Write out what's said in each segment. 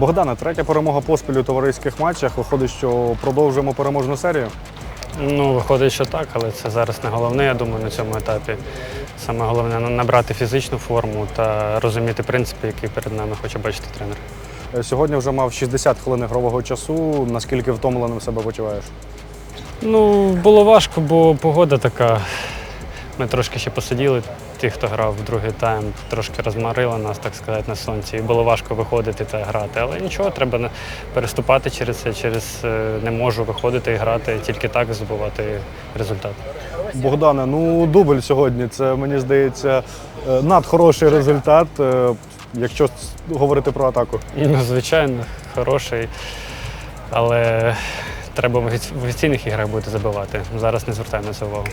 Богдана, третя перемога поспіль у товариських матчах. Виходить, що продовжуємо переможну серію. Ну, виходить, що так, але це зараз не головне, я думаю, на цьому етапі. Саме головне набрати фізичну форму та розуміти принципи, які перед нами хоче бачити тренер. Е, Сьогодні вже мав 60 хвилин ігрового часу. Наскільки втомленим себе почуваєш? Ну, було важко, бо погода така. Ми трошки ще посиділи, ті, хто грав в другий тайм, трошки розмарила нас, так сказати, на сонці. І було важко виходити та грати. Але нічого, треба переступати через це, через е, не можу виходити і грати, тільки так здобувати результат. Богдане, ну дубль сьогодні. Це мені здається е, надхороший результат, е, якщо говорити про атаку. Ну, звичайно, хороший, але треба в в офіційних іграх бути забивати. Зараз не звертаємо на це увагу.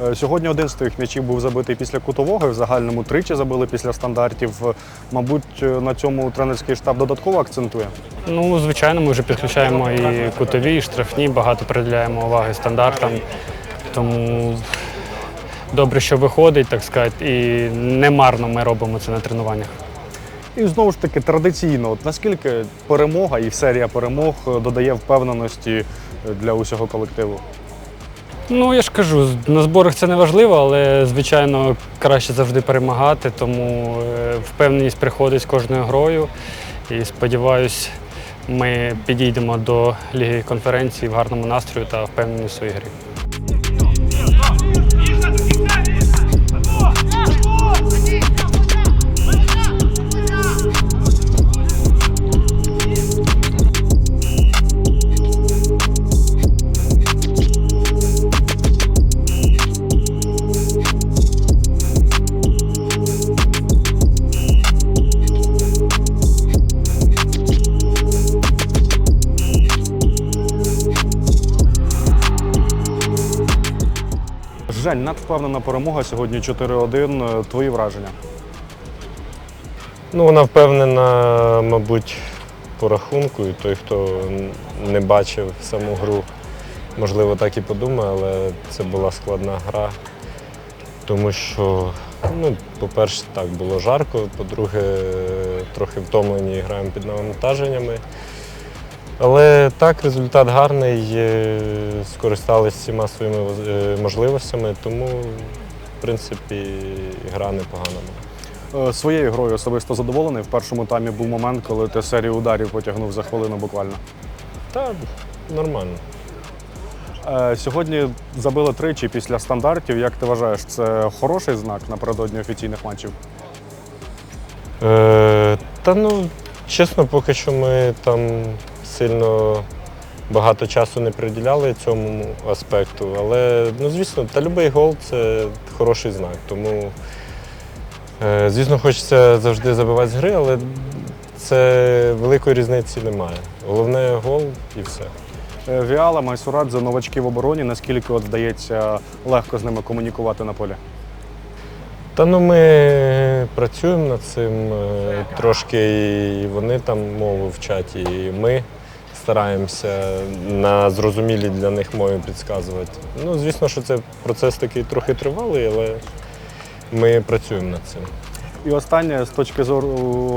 Е, Сьогодні один з тих м'ячів був забитий після кутового, і в загальному тричі забили після стандартів. Е, Мабуть, е, на цьому тренерський штаб додатково акцентує. Ну, звичайно, ми вже підключаємо і кутові, і штрафні, багато приділяємо уваги стандартам. Тому добре, що виходить, так сказати, і не марно ми робимо це на тренуваннях. І знову ж таки традиційно, от наскільки перемога і серія перемог додає впевненості для усього колективу. Ну, я ж кажу, на зборах це не важливо, але звичайно краще завжди перемагати, тому е, впевненість приходить з кожною грою. І сподіваюсь, ми підійдемо до Ліги конференції в гарному настрою та впевнені в своїй грі. Жень, надвпевнена перемога сьогодні 4-1. Е, Твої враження? Ну, вона впевнена, мабуть, по рахунку, і той, хто не бачив саму гру, можливо, так і подумає, але це була складна гра. Тому що, ну, по-перше, так було жарко, по-друге, трохи втомлені граємо під навантаженнями. Але так, результат гарний, е, скористалися всіма своїми е, можливостями, тому, в принципі, гра непогана була. Е, Своєю грою особисто задоволений. В першому таймі був момент, коли ти серію ударів потягнув за хвилину буквально. Та нормально. Сьогодні забили тричі після стандартів. Як ти вважаєш, це хороший знак напередодні офіційних матчів? Е, та ну, чесно, поки що ми там сильно багато часу не приділяли цьому аспекту. Але, ну, звісно, та будь-який гол це хороший знак. Тому, е, звісно, хочеться завжди забивати з гри, але це великої різниці немає. Головне гол і все. Е, Віала, Майсурадзе, новачки в обороні. Наскільки от вдається легко з ними комунікувати на полі? Та ну ми працюємо над цим е, трошки, і вони там мову вчать, і ми стараємося на зрозумілій для них мові підказувати. Ну, звісно, що це процес такий трохи тривалий, але ми працюємо над цим. І останнє з точки зору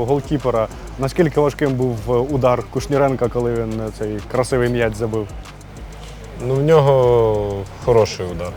голкіпера. Наскільки важким був удар Кушніренка, коли він цей красивий м'яч забив? Ну, в нього хороший удар.